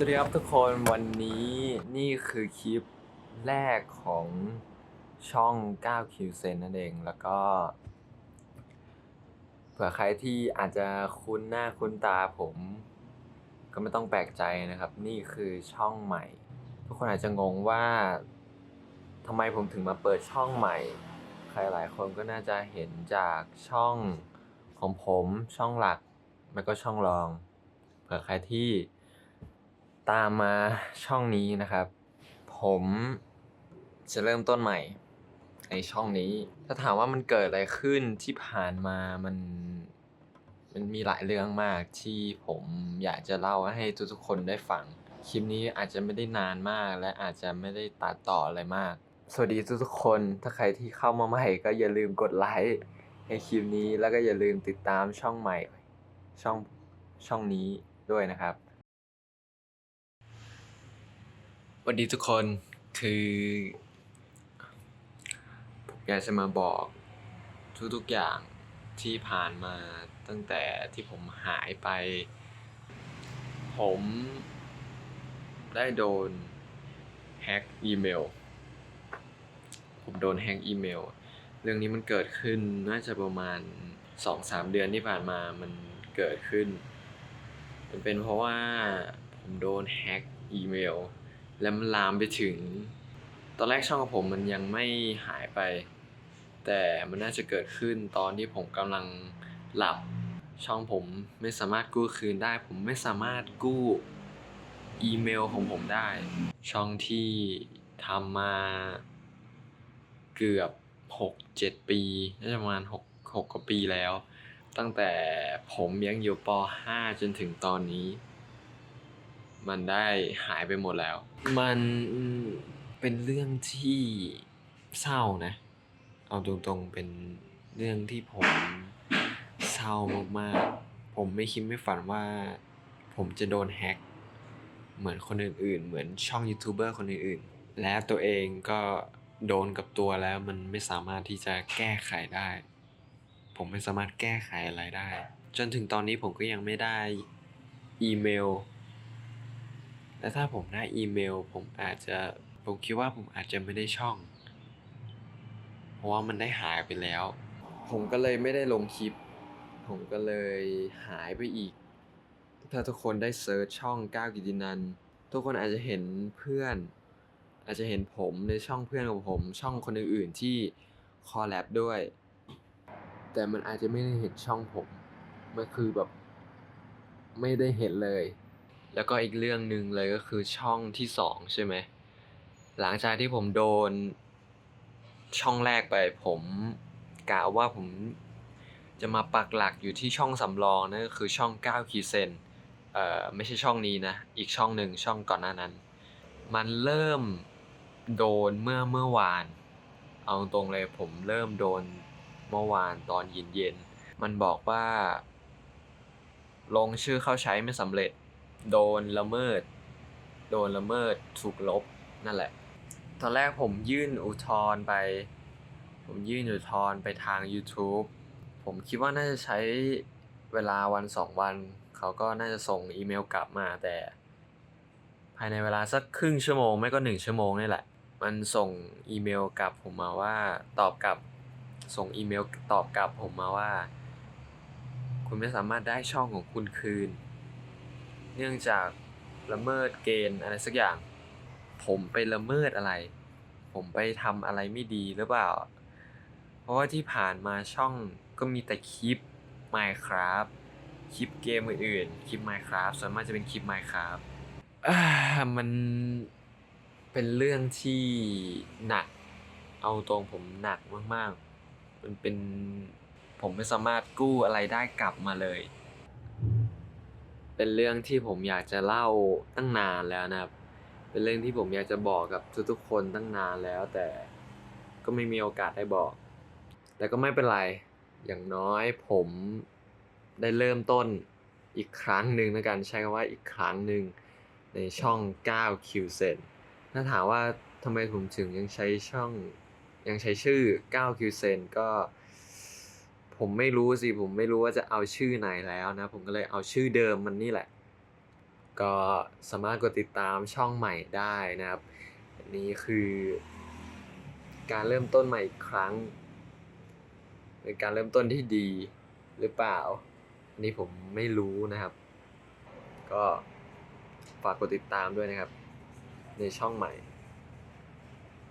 สวัสดีครับทุกคนวันนี้นี่คือคลิปแรกของช่อง 9Q s e n นั่นเองแล้วก็เผื่อใครที่อาจจะคุ้นหน้าคุ้นตาผม ก็ไม่ต้องแปลกใจนะครับ นี่คือช่องใหม่ ทุกคนอาจจะงงว่าทำไมผมถึงมาเปิดช่องใหม่ ใครหลายคนก็น่าจะเห็นจากช่องของผมช่องหลักแล้วก็ช่องรอง เผื่อใครที่ ตามมาช่องนี้นะครับ ผมจะเริ่มต้นใหม่ในช่องนี้ ถ้าถามว่ามันเกิดอะไรขึ้นที่ผ่านมามันมันมีหลายเรื่องมากที่ผมอยากจะเล่าให้ทุกๆคนได้ฟัง คลิปนี้อาจจะไม่ได้นานมากและอาจจะไม่ได้ตัดต่ออะไรมาก สวัสดีทุกๆคน ถ้าใครที่เข้ามาใหม่ก็อย่าลืมกดไลค์ให้คลิปนี้แล้วก็อย่าลืมติดตามช่องใหม่ ช่องช่องนี้ด้วยนะครับ ส วัสดีทุกคนคือผมอยากจะมาบอกทุกๆอย่างที่ผ่านมาตั้งแต่ที่ผมหายไป ผมได้โดนแฮ็กอีเมล ผมโดนแฮ็กอีเมล เรื่องนี้มันเกิดขึ้นน่าจะประมาณ2-3เดือนที่ผ่านมามันเกิดขึ้น มันเป็นเพราะว่าผมโดนแฮ็กอีเมล แล้วมันลามไปถึง ตอนแรกช่องของผมมันยังไม่หายไป แต่มันน่าจะเกิดขึ้นตอนที่ผมกำลังหลับ ช่องผมไม่สามารถกู้คืนได้ ผมไม่สามารถกู้อีเมลของผมได้ ช่องที่ทำมาเกือบ 6 7 ปีน่าจะประมาณ6 6กว่าปีแล้ว ตั้งแต่ผมยังอยู่ป .5 จนถึงตอนนี้ มันได้หายไปหมดแล้ว มันเป็นเรื่องที่เศร้านะ เอาตรงๆเป็นเรื่องที่ผมเศร้ามากๆ ผมไม่คิดไม่ฝันว่า ผมจะโดนแฮ็กเหมือนคนอื่นๆ เหมือนช่องยูทูบเบอร์คนอื่นๆ และตัวเองก็โดนกับตัวแล้วมันไม่สามารถที่จะแก้ไขได้ ผมไม่สามารถแก้ไขอะไรได้ จนถึงตอนนี้ผมก็ยังไม่ได้อีเมล และถ้าผมได้อีเมล ผมอาจจะผมคิดว่าผมอาจจะไม่ได้ช่อง เพราะว่ามันได้หายไปแล้ว ผมก็เลยไม่ได้ลงคลิป ผมก็เลยหายไปอีก ถ้าทุกคนได้เซิร์ชช่องก้าวกิตินันทุกคนอาจจะเห็นเพื่อน อาจจะเห็นผมในช่องเพื่อนของผม ช่องคนอื่นๆที่คอลแลบด้วย แต่มันอาจจะไม่ได้เห็นช่องผม มันคือแบบ ไม่ได้เห็นเลย แล้วก็อีกเรื่องหนึ่งเลยก็คือช่องที่สองใช่ไหมหลังจากที่ผมโดนช่องแรกไป ผมกะว่าผมจะมาปักหลักอยู่ที่ช่องสำรองนั่นก็คือช่อง9คีเซนเอ่อไม่ใช่ช่องนี้นะ อีกช่องหนึ่งช่องก่อนหน้านั้น มันเริ่มโดนเมื่อเมื่อวาน เอาตรงเลยผมเริ่มโดนเมื่อวานตอนเย็นเย็นมันบอกว่า ลงชื่อเข้าใช้ไม่สำเร็จ โดนละเมิด โดนละเมิดถูกลบนั่นแหละ ตอนแรกผมยื่นอุทธรณ์ไป ผมยื่นอุทธรณ์ไปทาง YouTube ผมคิดว่าน่าจะใช้เวลาวันสองวัน เขาก็น่าจะส่งอีเมลกลับมาแต่ ภายในเวลาสักครึ่งชั่วโมงไม่ก็หนึ่งชั่วโมงนี่แหละ มันส่งอีเมลกลับผมมาว่าตอบกลับส่งอีเมลตอบกลับผมมาว่า คุณไม่สามารถได้ช่องของคุณคืน เนื่องจากละเมิดเกณฑ์อะไรสักอย่าง ผมไปละเมิดอะไร ผมไปทำอะไรไม่ดีหรือเปล่า เพราะว่าที่ผ่านมาช่องก็มีแต่คลิป Minecraft คลิปเกมอื่นๆ คลิป Minecraft ส่วนมากจะเป็นคลิป Minecraft มันเป็นเรื่องที่หนัก เอาตรงผมหนักมากๆ มันเป็นผมไม่สามารถกู้อะไรได้กลับมาเลย เป็นเรื่องที่ผมอยากจะเล่าตั้งนานแล้วนะครับ เป็นเรื่องที่ผมอยากจะบอกกับทุกๆคนตั้งนานแล้ว แต่ก็ไม่มีโอกาสได้บอก แต่ก็ไม่เป็นไร อย่างน้อยผมได้เริ่มต้นอีกครั้งหนึ่งในการใช้คำว่าอีกครั้งหนึ่งในช่อง 9 q s e n ถ้าถามว่าทำไมผมถึงยังใช้ช่องยังใช้ชื่อ 9 q s e n ก็ ผมไม่รู้สิผมไม่รู้ว่าจะเอาชื่อไหนแล้วนะ ผมก็เลยเอาชื่อเดิมมันนี่แหละ ก็สามารถกดติดตามช่องใหม่ได้นะครับอันนี้คือ การเริ่มต้นใหม่อีกครั้งเป็นการเริ่มต้นที่ดีหรือเปล่า อันนี้ผมไม่รู้นะครับ ก็ฝากกดติดตามด้วยนะครับ ในช่องใหม่